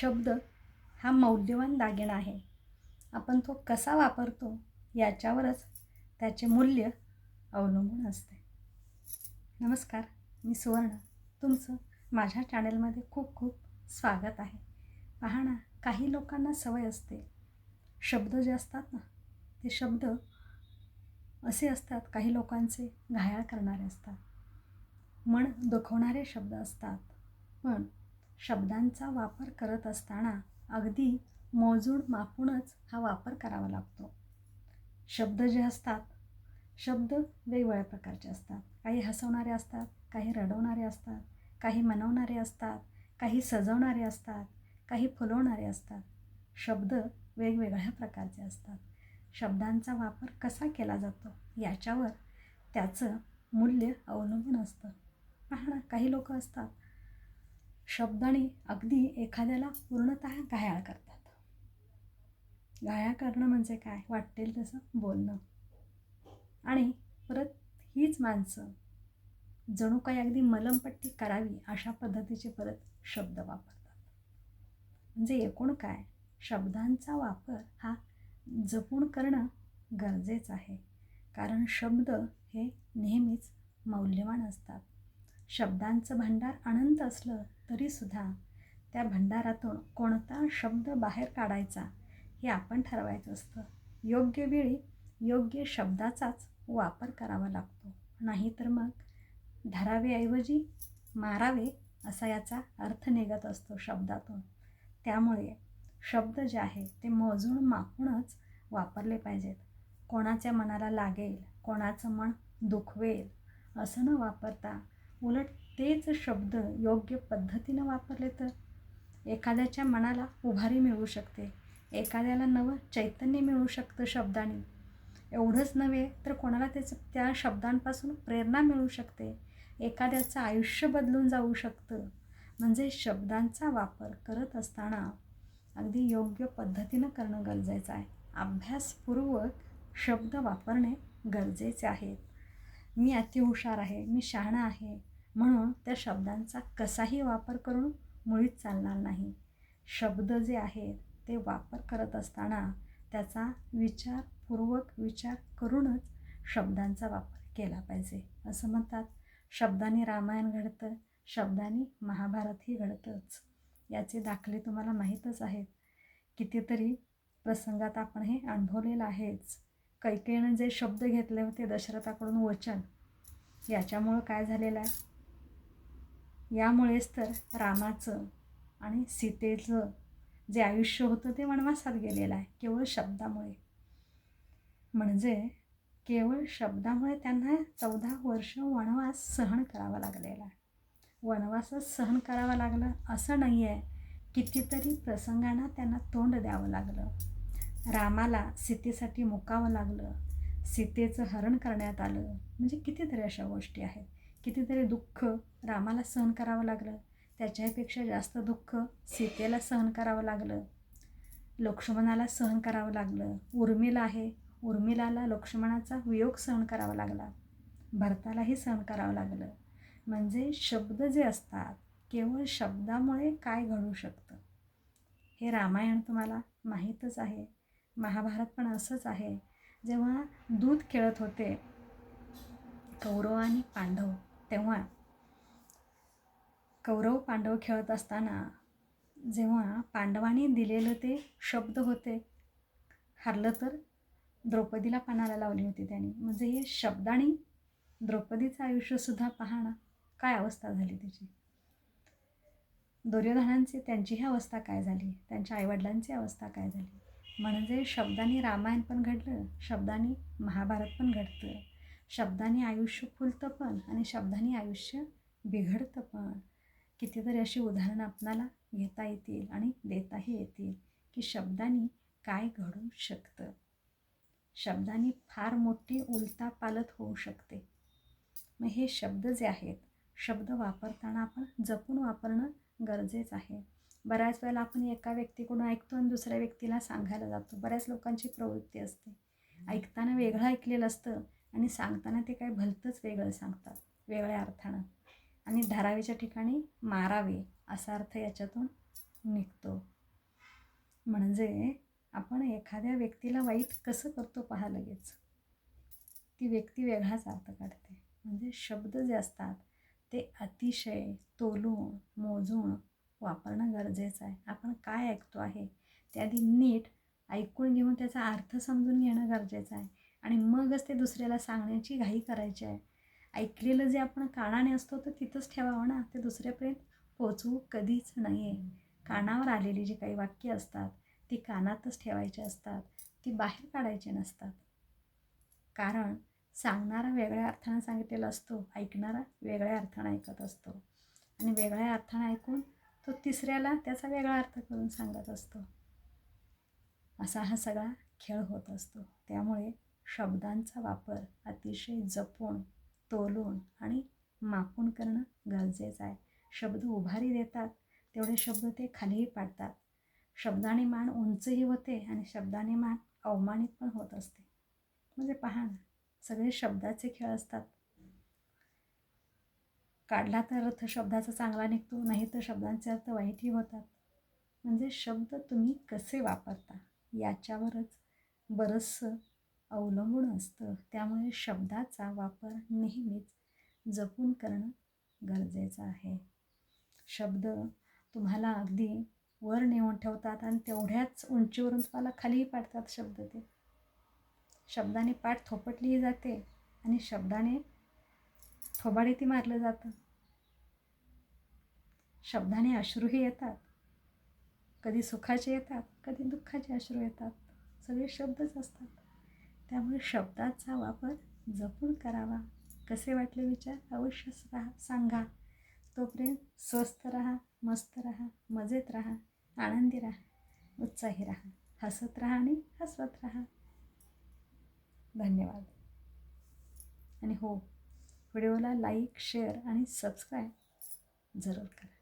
शब्द हा मौल्यवान दागिना आहे. आपण तो कसा वापरतो याच्यावरच त्याचे मूल्य अवलंबून असते. नमस्कार मी सुवर्ण. तुमचं माझ्या चॅनलमध्ये खूप खूप स्वागत आहे. पहा ना काही लोकांना सवय असते. शब्द जे असतात ना ते शब्द असे असतात काही लोकांचे घायाळ करणारे असतात. मन दुखवणारे शब्द असतात. पण शब्दांचा वापर करत असताना अगदी मोजूड मापूनच हा वापर करावा लागतो. शब्द जे असतात शब्द वेगवेगळ्या प्रकारचे असतात. काही हसवणारे असतात काही रडवणारे असतात काही मनवणारे असतात काही सजवणारे असतात काही फुलवणारे असतात. शब्द वेगवेगळ्या प्रकारचे असतात. शब्दांचा वापर कसा केला जातो याच्यावर त्याचं मूल्य अवलंबून असतं. पहा ना काही लोक असतात शब्दाने अगदी एखाद्याला पूर्णत घायाळ करतात. घायाळ करणं म्हणजे काय? वाटेल तसं बोलणं. आणि परत हीच माणसं जणू काही अगदी मलमपट्टी करावी अशा पद्धतीचे परत शब्द वापरतात. म्हणजे एकूण काय? शब्दांचा वापर हा जपून करणं गरजेचं आहे. कारण शब्द हे नेहमीच मौल्यवान असतात. शब्दांचं भांडार अनंत असलं तरीसुद्धा त्या भंडारातून कोणता शब्द बाहेर काढायचा हे आपण ठरवायचं असतं. योग्य वेळी योग्य शब्दाचाच वापर करावा लागतो. नाहीतर मग धरावेऐवजी मारावे असा याचा अर्थ निघत असतो शब्दातून. त्यामुळे शब्द जे आहे ते मोजून मापूनच वापरले पाहिजेत. कोणाच्या मनाला लागेल कोणाचं मन दुखवेल असं न वापरता उलट तेच शब्द योग्य पद्धतीनं वापरले तर? एखाद्याच्या मनाला उभारी मिळू शकते एखाद्याला नवं चैतन्य मिळू शकतं शब्दाने. एवढंच नव्हे तर कोणाला त्याचं त्या शब्दांपासून प्रेरणा मिळू शकते. एखाद्याचं आयुष्य बदलून जाऊ शकतं. म्हणजे शब्दांचा वापर करत असताना अगदी योग्य पद्धतीनं करणं गरजेचं आहे. अभ्यासपूर्वक शब्द वापरणे गरजेचे आहेत मी अतिहुशार आहे मी शहाणा आहे म्हणून त्या शब्दांचा कसाही वापर करून मुळीच चालणार नाही. शब्द जे आहेत ते वापर करत असताना त्याचा विचारपूर्वक विचार करूनच शब्दांचा वापर केला पाहिजे. असं म्हणतात शब्दाने रामायण घडतं शब्दाने महाभारतही घडतंच. याचे दाखले तुम्हाला माहीतच आहेत. कितीतरी प्रसंगात आपण हे अनुभवलेलं आहेच. कैकेनं जे शब्द घेतले होते दशरथाकडून वचन याच्यामुळं काय झालेलं आहे? यामुळेच तर रामाचं आणि सीतेचं जे आयुष्य होतं ते वनवासात गेलेलं आहे केवळ शब्दामुळे. म्हणजे केवळ शब्दामुळे त्यांना चौदा वर्ष वनवास सहन करावा लागलेला आहे. वनवासच सहन करावा लागलं असं नाही आहे. कितीतरी प्रसंगांना त्यांना तोंड द्यावं लागलं. रामाला सीतेसाठी मुकावं लागलं. सीतेचं हरण करण्यात आलं. म्हणजे कितीतरी अशा गोष्टी आहेत. कितीतरी दुःख रामाला सहन करावं लागलं. त्याच्यापेक्षा जास्त दुःख सीतेला सहन करावं लागलं. लक्ष्मणाला सहन करावं लागलं. उर्मिला आहे. उर्मिलाला लक्ष्मणाचा वियोग सहन करावा लागला. भरतालाही सहन करावं लागलं. म्हणजे शब्द जे असतात केवळ शब्दामुळे काय घडू शकतं? हे रामायण तुम्हाला माहीतच आहे. महाभारत पण असंच आहे. जेव्हा दूध खेळत होते कौरव आणि पांडव तेव्हा कौरव पांडव खेळत असताना जेव्हा पांडवांनी दिलेलं ते शब्द होते हरलं तर द्रौपदीला पानाला लावली होती त्यांनी. म्हणजे हे शब्दाने द्रौपदीचं आयुष्यसुद्धा पाहणं काय अवस्था झाली त्याची दुर्योधनांची त्यांची ही अवस्था काय झाली? त्यांच्या आईवडिलांची अवस्था काय झाली? म्हणजे शब्दाने रामायण पण घडलं शब्दाने महाभारत पण घडतं शब्दाने आयुष्य फुलतं पण आणि शब्दाने आयुष्य बिघडतं पण. कितीतरी अशी उदाहरणं आपणाला घेता येतील आणि देताही येतील की शब्दाने काय घडू शकतं. शब्दाने फार मोठी उलता पालत होऊ शकते. मग हे शब्द जे आहेत शब्द वापरताना आपण जपून वापरणं गरजेचं आहे. बऱ्याच वेळेला आपण एका व्यक्तीकडून ऐकतो आणि दुसऱ्या व्यक्तीला सांगायला जातो. बऱ्याच लोकांची प्रवृत्ती असते. ऐकताना वेगळं ऐकलेलं असतं. आणि सांगताना ते काय भलतंच वेगळं सांगतात वेगळ्या अर्थानं. आणि धारावीच्या ठिकाणी मारावे असा अर्थ याच्यातून निघतो. म्हणजे आपण एखाद्या व्यक्तीला वाईट कसं करतो पहा लगेच. ती व्यक्ती वेगळाच अर्थ काढते. म्हणजे शब्द जे असतात ते अतिशय तोलून मोजून वापरणं गरजेचं आहे. आपण काय ऐकतो आहे ते आधी नीट ऐकून घेऊन त्याचा अर्थ समजून घेणं गरजेचं आहे. आणि मगच ते दुसऱ्याला सांगण्याची घाई करायची आहे. ऐकलेलं जे आपण कानाने असतो तर तिथंच ठेवावं ना. ते दुसऱ्यापर्यंत पोचवू कधीच नाही आहे कानावर आलेली जी काही वाक्य असतात ती कानातच ठेवायची असतात. ती बाहेर काढायची नसतात. कारण सांगणारा वेगळ्या अर्थानं सांगितलेला असतो ऐकणारा वेगळ्या अर्थानं ऐकत असतो. आणि वेगळ्या अर्थानं ऐकून तो तिसऱ्याला त्याचा वेगळा अर्थ करून सांगत असतो. असा हा सगळा खेळ होत असतो. त्यामुळे शब्दांचा वापर अतिशय जपून तोलून आणि मापून करणं गरजेचं आहे. शब्द उभारी देतात तेवढे शब्द ते खालीही पाडतात. शब्दाने मान उंचही होते आणि शब्दाने मान अवमानित पण होत असते. म्हणजे पहा ना सगळे शब्दाचे खेळ असतात. काढला तर अर्थ शब्दाचा चांगला निघतो नाही तर शब्दांचे अर्थ वाईटही होतात. म्हणजे शब्द तुम्ही कसे वापरता याच्यावरच बरंचसं अवलंबून असतं. त्यामुळे शब्दाचा वापर नेहमीच जपून करणं गरजेचं आहे. शब्द तुम्हाला अगदी वर नेऊन ठेवतात आणि तेवढ्याच उंचीवरून तुम्हाला खालीही पाडतात शब्द ते. शब्दाने पाठ थोपटलीही जाते आणि शब्दाने थोबाडीती मारलं जातं. शब्दाने अश्रूही येतात. कधी सुखाचे येतात कधी दुःखाचे अश्रू येतात. सगळे शब्दच असतात. त्यामुळे शब्दाचा वापर जपून करावा. कसे वाटले विचार? अवश्य राहा सांगा. तोपर्यंत स्वस्थ राहा मस्त राहा मजेत राहा आनंदी राहा उत्साही राहा हसत राहा आणि हसवत राहा. धन्यवाद. आणि हो व्हिडिओला लाईक शेअर आणि सबस्क्राईब जरूर करा.